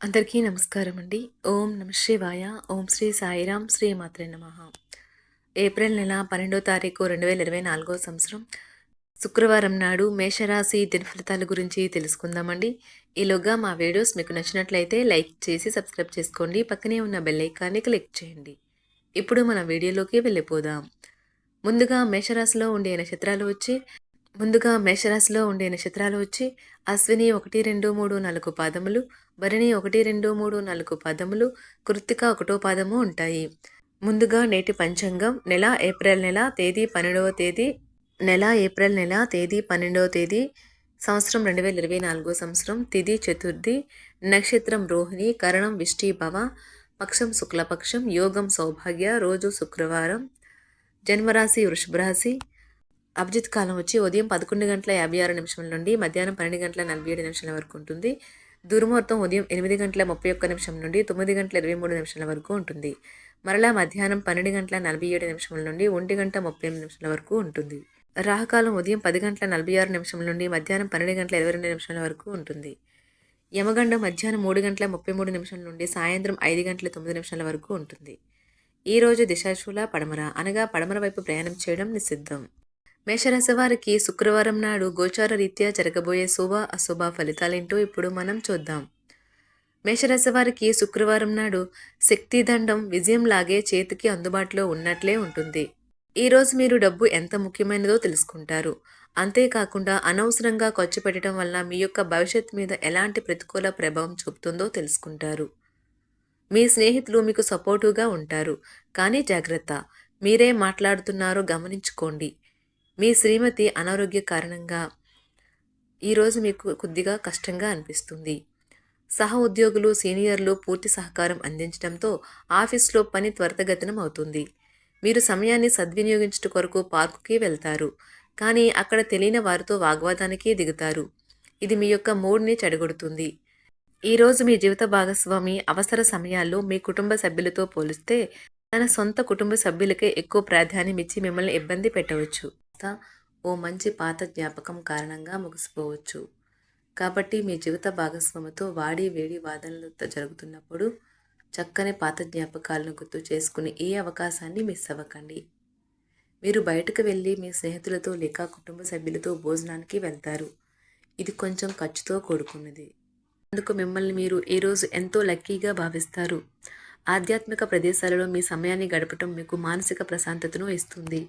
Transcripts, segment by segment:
అందరికీ నమస్కారం అండి. ఓం నమ శివాయ. ఓం శ్రీ సాయిరాం శ్రీ మాత్రే నమ. ఏప్రిల్ నెల పన్నెండో తారీఖు రెండు వేల ఇరవై నాలుగో సంవత్సరం. శుక్రవారం నాడు మేషరాశి దినఫలితాల గురించి తెలుసుకుందామండి. ఈలోగా మా వీడియోస్ మీకు నచ్చినట్లయితే లైక్ చేసి సబ్స్క్రైబ్ చేసుకోండి. పక్కనే ఉన్న బెల్ ఐకాన్ని క్లిక్ చేయండి. ఇప్పుడు మన వీడియోలోకి వెళ్ళిపోదాం. ముందుగా మేషరాశిలో ఉండే నక్షత్రాలు వచ్చి ముందుగా మేషరాశిలో ఉండే నక్షత్రాలు వచ్చి అశ్విని ఒకటి రెండు మూడు నాలుగు పాదములు భరణి ఒకటి రెండు మూడు నాలుగు పాదములు కృత్తిక ఒకటో పాదము ఉంటాయి. ముందుగా నేటి పంచాంగం నెల ఏప్రిల్ నెల తేదీ పన్నెండవ తేదీ నెల ఏప్రిల్ నెల తేదీ పన్నెండవ తేదీ సంవత్సరం రెండు వేల ఇరవై నాలుగో సంవత్సరం తిది చతుర్థి నక్షత్రం రోహిణి కరణం విష్టిభవ పక్షం శుక్లపక్షం యోగం సౌభాగ్య రోజు శుక్రవారం జన్మరాశి వృషభరాశి అభిజిత్ కాలం వచ్చి ఉదయం పదకొండు గంటల యాభై ఆరు నిమిషం నుండి మధ్యాహ్నం పన్నెండు గంటల నలభై ఏడు నిమిషాల వరకు ఉంటుంది. దుర్ముహూర్తం ఉదయం ఎనిమిది గంటల ముప్పై ఒక్క నిమిషం నుండి తొమ్మిది గంటల ఇరవై మూడు నిమిషాల వరకు ఉంటుంది. మరలా మధ్యాహ్నం పన్నెండు గంటల నలభై ఏడు నిమిషం నుండి ఒంటి గంట ముప్పై ఎనిమిది నిమిషాల వరకు ఉంటుంది. రాహకాలం ఉదయం పది గంటల నలభై ఆరు నిమిషం నుండి మధ్యాహ్నం పన్నెండు గంటల ఇరవై రెండు నిమిషాల వరకు ఉంటుంది. యమగండం మధ్యాహ్నం మూడు గంటల ముప్పై మూడు నిమిషాల నుండి సాయంత్రం ఐదు గంటల తొమ్మిది నిమిషాల వరకు ఉంటుంది. ఈ రోజు దిశాశూల పడమర అనగా పడమర వైపు ప్రయాణం చేయడం నిషిద్ధం. మేషరాశి వారికి శుక్రవారం నాడు గోచార రీత్యా జరగబోయే శుభ అశుభ ఫలితాలేంటో ఇప్పుడు మనం చూద్దాం. మేషరాశి వారికి శుక్రవారం నాడు శక్తి దండం విజయం లాగే చేతికి అందుబాటులో ఉన్నట్లే ఉంటుంది. ఈరోజు మీరు డబ్బు ఎంత ముఖ్యమైనదో తెలుసుకుంటారు. అంతేకాకుండా అనవసరంగా ఖర్చు పెట్టడం వల్ల మీ యొక్క భవిష్యత్ మీద ఎలాంటి ప్రతికూల ప్రభావం చూపుతుందో తెలుసుకుంటారు. మీ స్నేహితులు మీకు సపోర్టివ్గా ఉంటారు. కానీ జాగ్రత్త మీరే మాట్లాడుతున్నారో గమనించుకోండి. మీ శ్రీమతి అనారోగ్య కారణంగా ఈరోజు మీకు కొద్దిగా కష్టంగా అనిపిస్తుంది. సహ ఉద్యోగులు సీనియర్లు పూర్తి సహకారం అందించడంతో ఆఫీస్లో పని త్వరితగతినం అవుతుంది. మీరు సమయాన్ని సద్వినియోగించడం కొరకు పార్కుకి వెళ్తారు. కానీ అక్కడ తెలియని వారితో వాగ్వాదానికి దిగుతారు. ఇది మీ యొక్క మూడ్ని చెడగొడుతుంది. ఈరోజు మీ జీవిత భాగస్వామి అవసర సమయాల్లో మీ కుటుంబ సభ్యులతో పోలిస్తే తన సొంత కుటుంబ సభ్యులకే ఎక్కువ ప్రాధాన్యం ఇచ్చి మిమ్మల్ని ఇబ్బంది పెట్టవచ్చు. ఓ మంచి పాత జ్ఞాపకం కారణంగా ముగిసిపోవచ్చు. కాబట్టి మీ జీవిత భాగస్వామితో వాడి వేడి వాదనలు జరుగుతున్నప్పుడు చక్కని పాత జ్ఞాపకాలను గుర్తు చేసుకుని ఏ అవకాశాన్ని మిస్ అవ్వకండి. మీరు బయటకు వెళ్ళి మీ స్నేహితులతో లేక కుటుంబ సభ్యులతో భోజనానికి వెళ్తారు. ఇది కొంచెం ఖర్చుతో కూడుకున్నది. అందుకు మిమ్మల్ని మీరు ఈరోజు ఎంతో లక్కీగా భావిస్తారు. ఆధ్యాత్మిక ప్రదేశాలలో మీ సమయాన్ని గడపటం మీకు మానసిక ప్రశాంతతను ఇస్తుంది.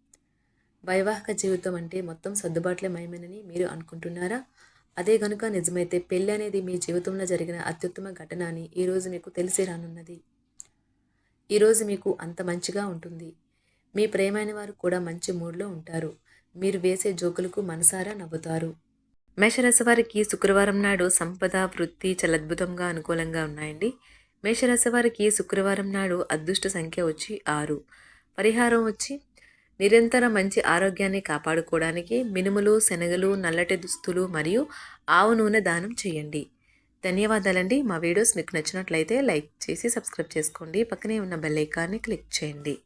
వైవాహిక జీవితం అంటే మొత్తం సర్దుబాట్లే మయమేనని మీరు అనుకుంటున్నారా? అదే గనుక నిజమైతే పెళ్ళి అనేది మీ జీవితంలో జరిగిన అత్యుత్తమ ఘటన అని ఈరోజు మీకు తెలిసి రానున్నది. ఈరోజు మీకు అంత మంచిగా ఉంటుంది. మీ ప్రేమైన వారు కూడా మంచి మూడ్లో ఉంటారు. మీరు వేసే జోకులకు మనసారా నవ్వుతారు. మేషరాశి వారికి శుక్రవారం నాడు సంపద వృత్తి చాలా అద్భుతంగా అనుకూలంగా ఉన్నాయండి. మేషరాశి వారికి శుక్రవారం నాడు అదృష్ట సంఖ్య వచ్చి ఆరు. పరిహారం వచ్చి నిరంతర మంచి ఆరోగ్యాన్ని కాపాడుకోవడానికి మినుములు శనగలు నల్లటి దుస్తులు మరియు ఆవు నూనె దానం చేయండి. ధన్యవాదాలండి. మా వీడియోస్ మీకు నచ్చినట్లయితే లైక్ చేసి సబ్స్క్రైబ్ చేసుకోండి. పక్కనే ఉన్న బెల్ ఐకాన్ని క్లిక్ చేయండి.